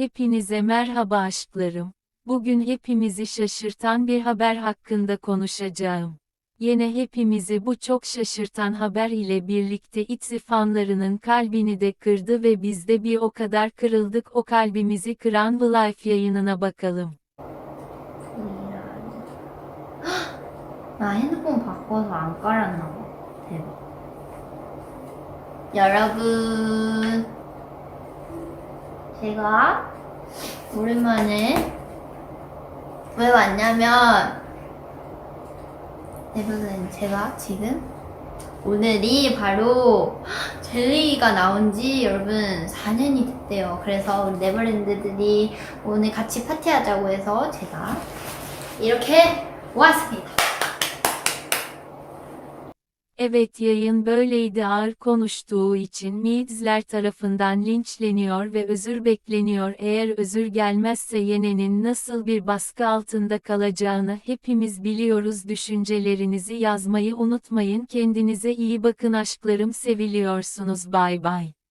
Hepinize merhaba aşklarım. Bugün hepimizi şaşırtan bir haber hakkında konuşacağım. Yine hepimizi bu çok şaşırtan haber ile birlikte İTZI fanlarının kalbini de kırdı ve biz de bir o kadar kırıldık o kalbimizi kıran The Life yayınına bakalım. 나 핸드폰 바꿔서 안 깔았나 봐. 대박. 여러분, 제가 오랜만에 왜 왔냐면, 여러분, 제가 지금 오늘이 바로 젤리가 나온 지 여러분 4년이 됐대요. 그래서 우리 네버랜드들이 오늘 같이 파티하자고 해서 제가 이렇게 왔습니다. Evet yayın böyleydi. Ağır konuştuğu için Midzler tarafından linçleniyor ve özür bekleniyor. Eğer özür gelmezse yenenin nasıl bir baskı altında kalacağını hepimiz biliyoruz. Düşüncelerinizi yazmayı unutmayın. Kendinize iyi bakın. Aşklarım seviliyorsunuz. Bay bay.